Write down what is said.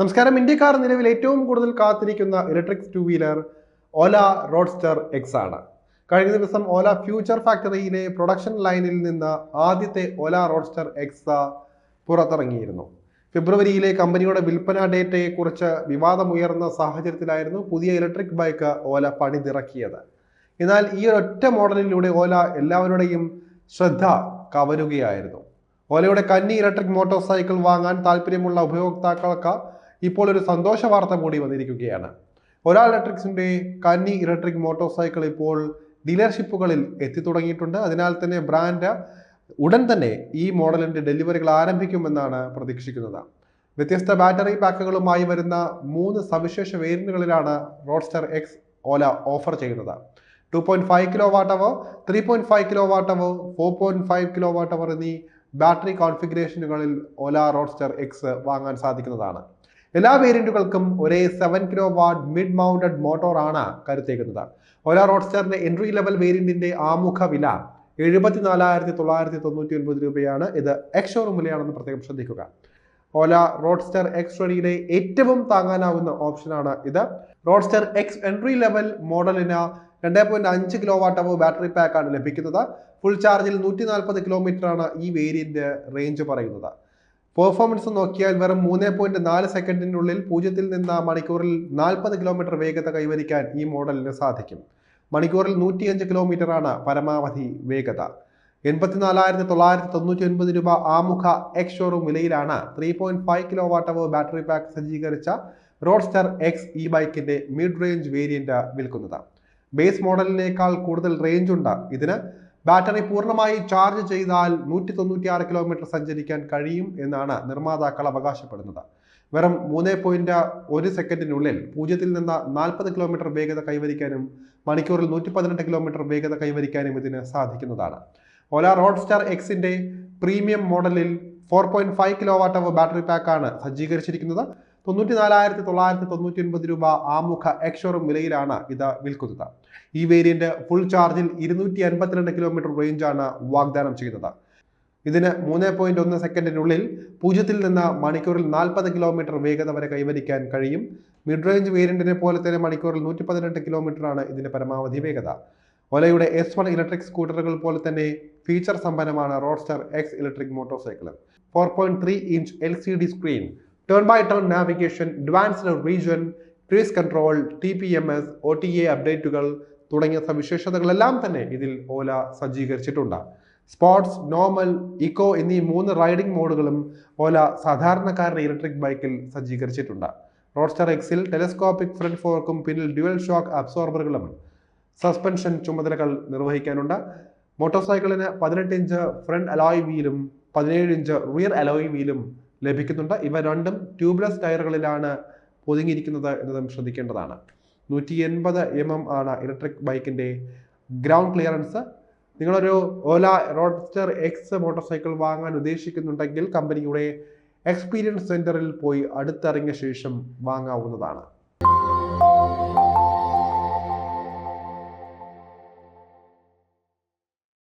നമസ്കാരം. ഇന്ത്യക്കാർ നിലവിൽ ഏറ്റവും കൂടുതൽ കാത്തിരിക്കുന്ന electric two wheeler Ola Roadster X ആണ്. കഴിഞ്ഞ ദിവസം ഓല ഫ്യൂച്ചർ ഫാക്ടറിയിലെ പ്രൊഡക്ഷൻ ലൈനിൽ നിന്ന് ആദ്യത്തെ ഓല റോഡ്സ്റ്റർ എക്സ പുറത്തിറങ്ങിയിരുന്നു. ഫെബ്രുവരിയിലെ കമ്പനിയുടെ വിൽപ്പന ഡേറ്റയെക്കുറിച്ച് വിവാദമുയർന്ന സാഹചര്യത്തിലായിരുന്നു പുതിയ ഇലക്ട്രിക് ബൈക്ക് ഓല പണിതിറക്കിയത്. എന്നാൽ ഈ ഒരൊറ്റ മോഡലിലൂടെ ഓല എല്ലാവരുടെയും ശ്രദ്ധ കവരുകയായിരുന്നു. ഓലയുടെ കന്നി ഇലക്ട്രിക് മോട്ടോർ സൈക്കിൾ വാങ്ങാൻ താല്പര്യമുള്ള ഉപഭോക്താക്കൾക്ക് ഇപ്പോൾ ഒരു സന്തോഷ വാർത്ത കൂടി വന്നിരിക്കുകയാണ്. ഒരാൾ ഇലക്ട്രിക്സിന്റെ കന്നി ഇലക്ട്രിക് മോട്ടോർ സൈക്കിൾ ഇപ്പോൾ ഡീലർഷിപ്പുകളിൽ എത്തി തുടങ്ങിയിട്ടുണ്ട് അതിനാൽ തന്നെ ബ്രാൻഡ് ഉടൻ തന്നെ ഈ മോഡലിന്റെ ഡെലിവറികൾ ആരംഭിക്കുമെന്നാണ് പ്രതീക്ഷിക്കുന്നത്. വ്യത്യസ്ത ബാറ്ററി പാക്കുകളുമായി വരുന്ന മൂന്ന് സവിശേഷ വേരിയന്റുകളിലാണ് റോഡ്സ്റ്റർ എക്സ് ഓല ഓഫർ ചെയ്യുന്നത്. Two point five kilowatt hour three point five kilowatt hour four point five kilowatt hour എന്നീ ബാറ്ററി കോൺഫിഗറേഷനുകളിൽ ഓല റോഡ്സ്റ്റർ എക്സ് വാങ്ങാൻ സാധിക്കുന്നതാണ്. എല്ലാ വേരിയന്റുകൾക്കും ഒരേ seven kilo watt mid mounted മോട്ടോറാണ് കരുത്തേക്കുന്നത്. ഒല റോഡ്സ്റ്ററിന്റെ എൻട്രി ലെവൽ വേരിയന്റിന്റെ ആമുഖ വില എഴുപത്തിനാലായിരത്തി തൊള്ളായിരത്തി തൊണ്ണൂറ്റി ഒൻപത് രൂപയാണ്. ഇത് എക്സ് ഷോറൂം വിലയാണെന്ന് പ്രത്യേകം ശ്രദ്ധിക്കുക. ഓല റോഡ്സ്റ്റർ എക്സ് ശ്രേണിയിലെ ഏറ്റവും താങ്ങാനാവുന്ന ഓപ്ഷനാണ് ഇത്. റോഡ്സ്റ്റർ എക്സ് എൻട്രി ലെവൽ മോഡലിന് രണ്ട് പോയിന്റ് അഞ്ച് കിലോ വാട്ട് അവ ബാറ്ററി പാക്കാണ് ലഭിക്കുന്നത്. ഫുൾ ചാർജിൽ നൂറ്റി നാൽപ്പത് കിലോമീറ്റർ ആണ് ഈ വേരിയന്റ് റേഞ്ച് പറയുന്നത്. പെർഫോമൻസ് നോക്കിയാൽ വെറും മൂന്ന് പോയിന്റ് നാല് സെക്കൻഡിനുള്ളിൽ പൂജ്യത്തിൽ നിന്ന് മണിക്കൂറിൽ നാൽപ്പത് കിലോമീറ്റർ വേഗത കൈവരിക്കാൻ ഈ മോഡലിന് സാധിക്കും. മണിക്കൂറിൽ നൂറ്റിയഞ്ച് കിലോമീറ്റർ ആണ് പരമാവധി വേഗത. എൺപത്തിനാലായിരത്തി തൊള്ളായിരത്തി തൊണ്ണൂറ്റി ഒൻപത് രൂപ ആമുഖ ex showroom വിലയിലാണ് three point five kilowatt hour battery pack സജ്ജീകരിച്ച റോഡ്സ്റ്റർ എക്സ് ഇ ബൈക്കിന്റെ മിഡ് റേഞ്ച് വേരിയന്റ് വിൽക്കുന്നത്. ബേസ് മോഡലിനേക്കാൾ കൂടുതൽ റേഞ്ച് ഉണ്ട്. ഇതിന് ബാറ്ററി പൂർണമായി ചാർജ് ചെയ്താൽ നൂറ്റി തൊണ്ണൂറ്റിയാറ് കിലോമീറ്റർ സഞ്ചരിക്കാൻ കഴിയും എന്നാണ് നിർമ്മാതാക്കൾ അവകാശപ്പെടുന്നത്. വെറും മൂന്ന് പോയിന്റ് ഒരു സെക്കൻഡിനുള്ളിൽ പൂജ്യത്തിൽ നിന്ന് നാൽപ്പത് കിലോമീറ്റർ വേഗത കൈവരിക്കാനും മണിക്കൂറിൽ നൂറ്റി പതിനെട്ട് കിലോമീറ്റർ വേഗത കൈവരിക്കാനും ഇതിന് സാധിക്കുന്നതാണ്. ഓല റോഡ്സ്റ്റാർ എക്സിന്റെ പ്രീമിയം മോഡലിൽ four point five kilowatt battery പാക്കാണ് സജ്ജീകരിച്ചിരിക്കുന്നത്. തൊണ്ണൂറ്റി നാലായിരത്തി തൊള്ളായിരത്തി തൊണ്ണൂറ്റി ഒൻപത് രൂപ ആമുഖ എക്സോറും വിലയിലാണ് ഇത് വിൽക്കുന്നത്. ഈ വേരിയന്റ് ഫുൾ ചാർജിൽ ഇരുന്നൂറ്റി അൻപത്തിരണ്ട് കിലോമീറ്റർ റേഞ്ചാണ് വാഗ്ദാനം ചെയ്യുന്നത്. ഇതിന് മൂന്ന് പോയിന്റ് ഒന്ന് സെക്കൻഡിനുള്ളിൽ പൂജ്യത്തിൽ നിന്ന് മണിക്കൂറിൽ നാൽപ്പത് കിലോമീറ്റർ വേഗത വരെ കൈവരിക്കാൻ കഴിയും. മിഡ് റേഞ്ച് വേരിയന്റിനെ പോലെ തന്നെ മണിക്കൂറിൽ നൂറ്റി പതിനെട്ട് കിലോമീറ്റർ ആണ് ഇതിന്റെ പരമാവധി വേഗത. ഒലയുടെ എസ് വൺ ഇലക്ട്രിക് സ്കൂട്ടറുകൾ പോലെ തന്നെ ഫീച്ചർ സമ്പന്നമാണ് Roadster X electric motorcycle four point three inch L C D screen turn by turn navigation, advanced regen cruise control T P M S O T A അപ്ഡേറ്റുകൾ തുടങ്ങിയ സവിശേഷതകളെല്ലാം തന്നെ ഇതിൽ ഓല സജ്ജീകരിച്ചിട്ടുണ്ട്. Sports normal eco എന്നീ മൂന്ന് riding മോഡുകളും ഓല സാധാരണക്കാരുടെ electric ബൈക്കിൽ സജ്ജീകരിച്ചിട്ടുണ്ട്. റോഡ്സ്റ്റർ എക്സിൽ ടെലിസ്കോപ്പിക് ഫ്രണ്ട് ഫോർക്കും പിന്നിൽ ഡ്യുവൽ ഷോക്ക് അബ്സോർബറുകളും സസ്പെൻഷൻ ചുമതലകൾ നിർവഹിക്കാനുണ്ട്. മോട്ടോർ സൈക്കിളിന് പതിനെട്ട് ഇഞ്ച് ഫ്രണ്ട് അലോയ് വീലും പതിനേഴ് ഇഞ്ച് റിയർ അലോയ് വീലും ലഭിക്കുന്നുണ്ട്. ഇവ രണ്ടും ട്യൂബ്ലെസ് ടയറുകളിലാണ് പൊതുങ്ങിയിരിക്കുന്നത് എന്നതും ശ്രദ്ധിക്കേണ്ടതാണ്. നൂറ്റി എൺപത് എം എം ആണ് ഇലക്ട്രിക് ബൈക്കിന്റെ ഗ്രൗണ്ട് ക്ലിയറൻസ് നിങ്ങളൊരു Ola roadster X motorcycle വാങ്ങാൻ ഉദ്ദേശിക്കുന്നുണ്ടെങ്കിൽ കമ്പനിയുടെ എക്സ്പീരിയൻസ് സെന്ററിൽ പോയി അടുത്തിറങ്ങിയ ശേഷം വാങ്ങാവുന്നതാണ്.